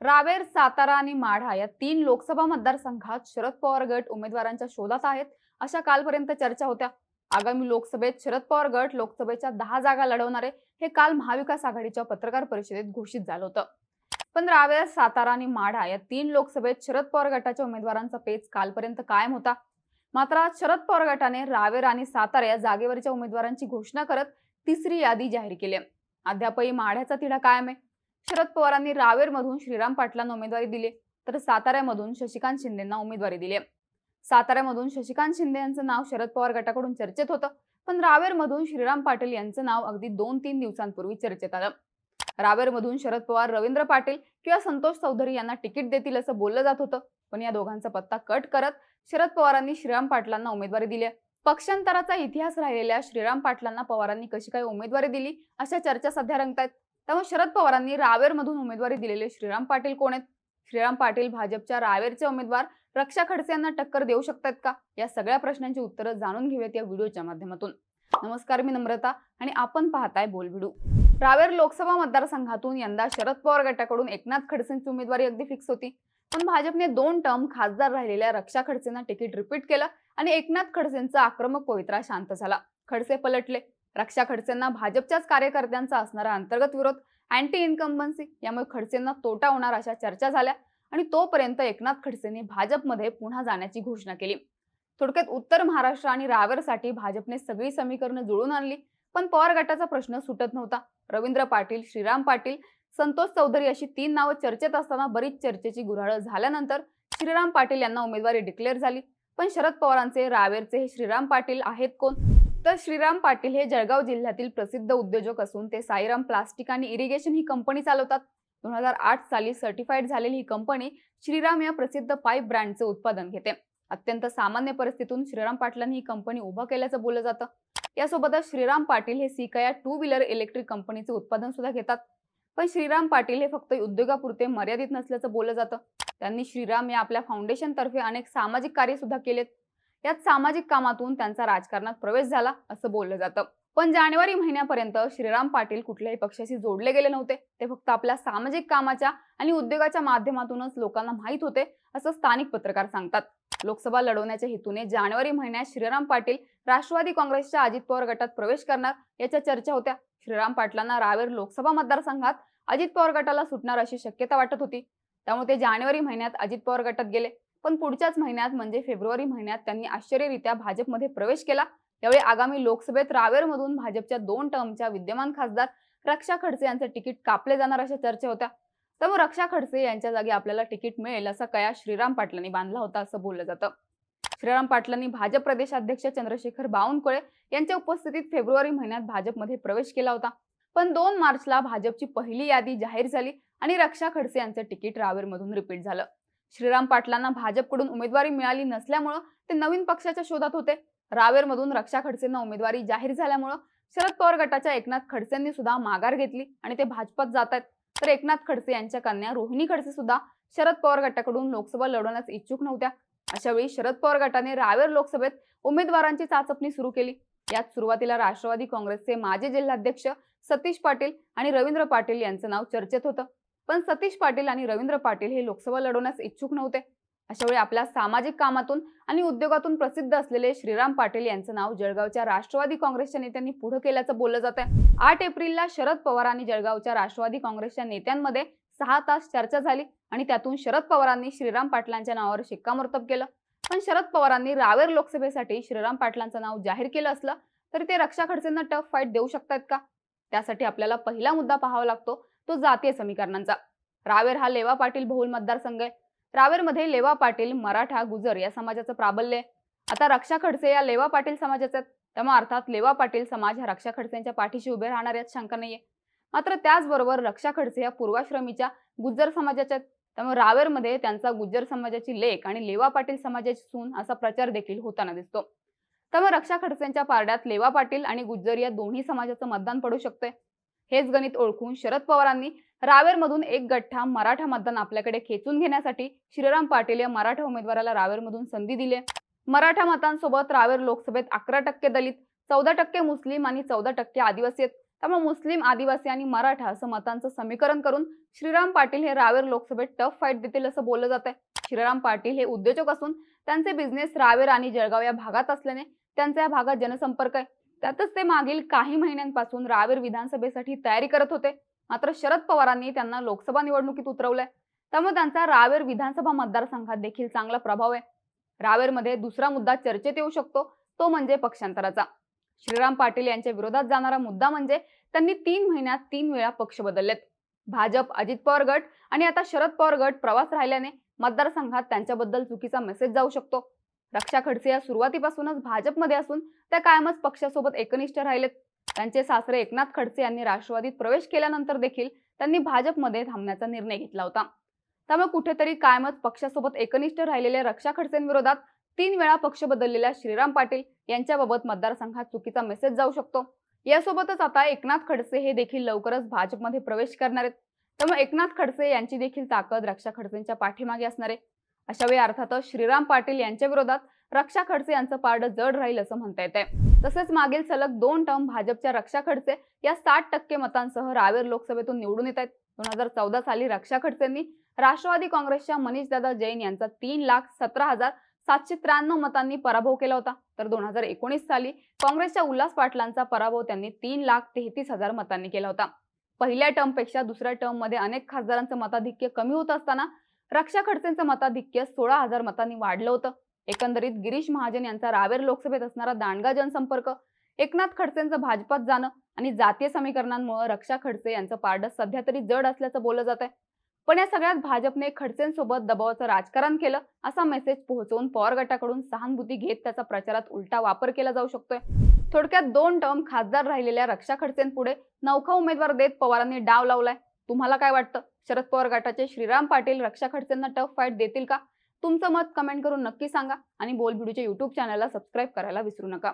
रावेर सातारा आणि माढा या तीन लोकसभा मतदारसंघात शरद पवार गट उमेदवारांच्या शोधात आहेत अशा कालपर्यंत चर्चा होत्या. आगामी लोकसभेत शरद पवार गट लोकसभेच्या दहा जागा लढवणारे हे काल महाविकास आघाडीच्या पत्रकार परिषदेत घोषित झालं होतं. पण रावेर सातारा आणि माढा या तीन लोकसभेत शरद पवार गटाच्या उमेदवारांचा पेच कालपर्यंत कायम होता. मात्र आज शरद पवार गटाने रावेर आणि सातारा या जागेवरच्या उमेदवारांची घोषणा करत तिसरी यादी जाहीर केली अद्यापही माढ्याचा तिढा कायम आहे. शरद पवारांनी रावेरमधून श्रीराम पाटलांना उमेदवारी दिली तर साताऱ्यामधून शशिकांत शिंदेना उमेदवारी दिली. साताऱ्यामधून शशिकांत शिंदे यांचं नाव शरद पवार गटाकडून चर्चेत होतं पण रावेरमधून श्रीराम पाटील यांचं नाव अगदी दोन तीन दिवसांपूर्वी चर्चेत आलं. रावेरमधून शरद पवार रवींद्र पाटील किंवा संतोष चौधरी यांना तिकीट देतील असं बोललं जात होतं पण या दोघांचा पत्ता कट करत शरद पवारांनी श्रीराम पाटलांना उमेदवारी दिली. पक्षांतराचा इतिहास राहिलेल्या श्रीराम पाटलांना पवारांनी कशी काय उमेदवारी दिली अशा चर्चा सध्या रंगतायत. त्यामुळे शरद पवारांनी रावेरमधून उमेदवारी दिलेले श्रीराम पाटील कोण आहेत? श्रीराम पाटील भाजपच्या रावेरचे उमेदवार. रक्षा खडसे यांना टक्कर देऊ शकतात का? या सगळ्या प्रश्नांची उत्तरं जाणून घेऊयात या व्हिडिओच्या माध्यमातून. नमस्कार मी नम्रता आणि आपण पाहताय बोल रावेर लोकसभा मतदारसंघातून यंदा शरद पवार गटाकडून एकनाथ खडसेंची उमेदवारी अगदी फिक्स होती. पण भाजपने दोन टर्म खासदार राहिलेल्या रक्षा खडसेंना तिकीट रिपीट केलं आणि एकनाथ खडसेंचा आक्रमक पवित्रा शांत झाला. खडसे पलटले. रक्षा खडसेंना भाजपच्याच कार्यकर्त्यांचा असणारा अंतर्गत विरोध अँटी इन्कम्बन्सी यामुळे खडसेंना तोटा होणार अशा चर्चा झाल्या आणि तोपर्यंत एकनाथ खडसेंनी भाजपमध्ये पुन्हा जाण्याची घोषणा केली. थोडक्यात उत्तर महाराष्ट्र आणि रावेरसाठी भाजपने सगळी समीकरणं जुळून आणली पण पवार गटाचा प्रश्न सुटत नव्हता. रवींद्र पाटील श्रीराम पाटील संतोष चौधरी अशी तीन नावं चर्चेत असताना बरीच चर्चेची गुऱ्हाळ झाल्यानंतर श्रीराम पाटील यांना उमेदवारी डिक्लेअर झाली. पण शरद पवारांचे रावेरचे हे श्रीराम पाटील आहेत कोण? तर श्रीराम पाटील हे जळगाव जिल्ह्यातील प्रसिद्ध उद्योजक असून ते साईराम प्लास्टिक आणि इरिगेशन ही कंपनी चालवतात. दोन हजार आठ साली सर्टिफाईड झालेली ही कंपनी श्रीराम या प्रसिद्ध पाईप ब्रँडचे उत्पादन घेते. अत्यंत सामान्य परिस्थितीतून श्रीराम पाटलांनी ही कंपनी उभं केल्याचं बोललं जातं. यासोबतच श्रीराम पाटील हे सिकया टू व्हीलर इलेक्ट्रिक कंपनीचे उत्पादन सुद्धा घेतात. पण श्रीराम पाटील हे फक्त उद्योगापुरते मर्यादित नसल्याचं बोललं जातं. त्यांनी श्रीराम या आपल्या फाउंडेशन तर्फे अनेक सामाजिक कार्य सुद्धा केलेत. यात सामाजिक कामातून त्यांचा राजकारणात प्रवेश झाला असं बोललं जातं. पण जानेवारी महिन्यापर्यंत श्रीराम पाटील कुठल्याही पक्षाशी जोडले गेले नव्हते. ते फक्त आपल्या सामाजिक कामाच्या आणि उद्योगाच्या माध्यमातूनच लोकांना माहीत होते असं स्थानिक पत्रकार सांगतात. लोकसभा लढवण्याच्या हेतूने जानेवारी महिन्यात श्रीराम पाटील राष्ट्रवादी काँग्रेसच्या अजित पवार गटात प्रवेश करणार याच्या चर्चा होत्या. श्रीराम पाटलांना रावेर लोकसभा मतदारसंघात अजित पवार गटाला सुटणार अशी शक्यता वाटत होती. त्यामुळे ते जानेवारी महिन्यात अजित पवार गटात गेले. पण पुढच्याच महिन्यात म्हणजे फेब्रुवारी महिन्यात त्यांनी आश्चर्यरित्या भाजपमध्ये प्रवेश केला. यावेळी आगामी लोकसभेत रावेरमधून भाजपच्या दोन टर्मच्या विद्यमान खासदार रक्षा खडसे यांचं तिकीट कापले जाणार अशा चर्चा होत्या. त्यामुळे रक्षा खडसे यांच्या जागी आपल्याला तिकीट मिळेल असा कया श्रीराम पाटलांनी बांधला होता असं बोललं जातं. श्रीराम पाटलांनी भाजप प्रदेशाध्यक्ष चंद्रशेखर बावनकुळे यांच्या उपस्थितीत फेब्रुवारी महिन्यात भाजपमध्ये प्रवेश केला होता. पण दोन मार्चला भाजपची पहिली यादी जाहीर झाली आणि रक्षा खडसे यांचं तिकीट रावेरमधून रिपीट झालं. श्रीराम पाटलांना भाजपकडून उमेदवारी मिळाली नसल्यामुळं ते नवीन पक्षाच्या शोधात होते. रावेरमधून रक्षा खडसेंना उमेदवारी जाहीर झाल्यामुळं शरद पवार गटाच्या एकनाथ खडसेंनी सुद्धा माघार घेतली आणि ते भाजपात जात आहेत. तर एकनाथ खडसे यांच्या कन्या रोहिणी खडसे सुद्धा शरद पवार गटाकडून लोकसभा लढवण्यास इच्छुक नव्हत्या. अशा वेळी शरद पवार गटाने रावेर लोकसभेत उमेदवारांची चाचपणी सुरू केली. यात सुरुवातीला राष्ट्रवादी काँग्रेसचे माजी जिल्हाध्यक्ष सतीश पाटील आणि रवींद्र पाटील यांचं नाव चर्चेत होतं. पण सतीश पाटील आणि रवींद्र पाटील हे लोकसभा लढवण्यास इच्छुक नव्हते. अशा वेळी आपल्या सामाजिक कामातून आणि उद्योगातून प्रसिद्ध असलेले श्रीराम पाटील यांचं नाव जळगावच्या राष्ट्रवादी काँग्रेसच्या नेत्यांनी पुढे केल्याचं बोललं जात आहे आठ एप्रिलला शरद पवार आणि जळगावच्या राष्ट्रवादी काँग्रेसच्या नेत्यांमध्ये सहा तास चर्चा झाली आणि त्यातून शरद पवारांनी श्रीराम पाटलांच्या नावावर शिक्कामोर्तब केलं. पण शरद पवारांनी रावेर लोकसभेसाठी श्रीराम पाटलांचं नाव जाहीर केलं असलं तरी ते रक्षा खडसेंना टफ फाईट देऊ शकतात का? त्यासाठी आपल्याला पहिला मुद्दा पाहावा लागतो. तो जातीय समीकरणांचा. रावेर हा लेवा पाटील बहुल मतदारसंघ आहे. रावेरमध्ये लेवा पाटील मराठा गुजर या समाजाचं प्राबल्य आहे. आता रक्षा खडसे या लेवा पाटील समाजाचे त्यामुळे अर्थात लेवा पाटील समाज हा रक्षा खडसेंच्या पाठीशी उभे राहणार यात शंका नाहीये मात्र त्याचबरोबर रक्षा खडसे या पूर्वाश्रमीच्या गुज्जर समाजाच्या त्यामुळे रावेरमध्ये त्यांचा गुज्जर समाजाची लेख आणि लेवा पाटील समाजाची सून असा प्रचार देखील होताना दिसतो. त्यामुळे रक्षा खडसेंच्या पारड्यात लेवा पाटील आणि गुज्जर या दोन्ही समाजाचं मतदान पडू शकतंय. हेच गणित ओळखून शरद पवारांनी रावेरमधून एक गठ्ठा मराठा मतदान आपल्याकडे खेचून घेण्यासाठी श्रीराम पाटील या मराठा उमेदवाराला रावेरमधून संधी दिली. मराठा मतांसोबत रावेर लोकसभेत अकरा टक्के दलित चौदा टक्के मुस्लिम आणि चौदा टक्के आदिवासी आहेत. त्यामुळे मुस्लिम आदिवासी आणि मराठा असं मतांचं समीकरण करून श्रीराम पाटील हे रावेर लोकसभेत टफ फाईट देतील असं बोललं जात आहे श्रीराम पाटील हे उद्योजक असून त्यांचे बिझनेस रावेर आणि जळगाव या भागात असल्याने त्यांचा या भागात जनसंपर्क आहे. त्यातच ते मागील काही महिन्यांपासून रावेर विधानसभेसाठी तयारी करत होते. मात्र शरद पवारांनी त्यांना लोकसभा निवडणुकीत उतरवलंय. त्यामुळे त्यांचा रावेर विधानसभा मतदारसंघात देखील चांगला प्रभाव आहे. रावेरमध्ये दुसरा मुद्दा चर्चेत येऊ शकतो. तो म्हणजे पक्षांतराचा. श्रीराम पाटील यांच्या विरोधात जाणारा मुद्दा म्हणजे त्यांनी तीन महिन्यात तीन वेळा पक्ष बदललेत. भाजप अजित पवार गट आणि आता शरद पवार गट प्रवास राहिल्याने मतदारसंघात त्यांच्याबद्दल चुकीचा मेसेज जाऊ शकतो. रक्षा खडसे या सुरुवातीपासूनच भाजपमध्ये असून त्या कायमच पक्षासोबत एकनिष्ठ राहिलेत. त्यांचे सासरे एकनाथ खडसे यांनी राष्ट्रवादीत प्रवेश केल्यानंतर देखील त्यांनी भाजपमध्ये थांबण्याचा निर्णय घेतला होता. त्यामुळे कुठेतरी कायमच पक्षासोबत एकनिष्ठ राहिलेल्या रक्षा खडसेंविरोधात तीन वेळा पक्ष बदललेल्या श्रीराम पाटील यांच्याबाबत मतदारसंघात चुकीचा मेसेज जाऊ शकतो. यासोबतच आता एकनाथ खडसे हे देखील लवकरच भाजपमध्ये प्रवेश करणार आहेत. त्यामुळे एकनाथ खडसे यांची देखील ताकद रक्षा खडसेंच्या पाठीमागे असणार आहे. अशावेळी अर्थातच श्रीराम पाटील यांच्या विरोधात रक्षा खडसे यांचं पारडं जड राहील असं म्हणता येते तसेच मागील सलग दोन टर्म भाजपच्या रक्षा खडसे या साठ टक्के मतांसह रावेर लोकसभेतून निवडून येत आहेत. दोन हजार चौदा साली रक्षा खडसेंनी राष्ट्रवादी काँग्रेसच्या मनीषदादा जैन यांचा तीन लाख सतरा हजार सातशे त्र्याण्णव मतांनी पराभव केला होता. तर दोन हजार एकोणीस साली काँग्रेसच्या उल्हास पाटलांचा पराभव त्यांनी तीन लाख तेहतीस हजार मतांनी केला होता. पहिल्या टर्मपेक्षा दुसऱ्या टर्ममध्ये अनेक खासदारांचं मताधिक्य कमी होत असताना रक्षा खडसेंचं मताधिक्य सोळा हजार मतांनी वाढलं होतं. एकंदरीत गिरीश महाजन यांचा रावेर लोकसभेत असणारा दांडगा जनसंपर्क एकनाथ खडसेंचं भाजपात जाणं आणि जातीय समीकरणांमुळे रक्षा खडसे यांचं पारडं सध्या तरी जड असल्याचं बोललं जात आहे पण या सगळ्यात भाजपने खडसेंसोबत दबावाचं राजकारण केलं असा मेसेज पोहोचवून पवार गटाकडून सहानुभूती घेत त्याचा प्रचारात उलटा वापर केला जाऊ शकतोय. थोडक्यात दोन टर्म खासदार राहिलेल्या रक्षा खडसेंपुढे नौखा उमेदवार देत पवारांनी डाव लावलाय. तुम्हाला काय वाटतं? शरद पवार गटाचे श्रीराम पाटील रक्षा खडसेंना टफ फाईट देतील का? तुमचं मत कमेंट करून नक्की सांगा आणि बोलबिडूच्या युट्यूब चॅनलला सबस्क्राईब करायला विसरू नका.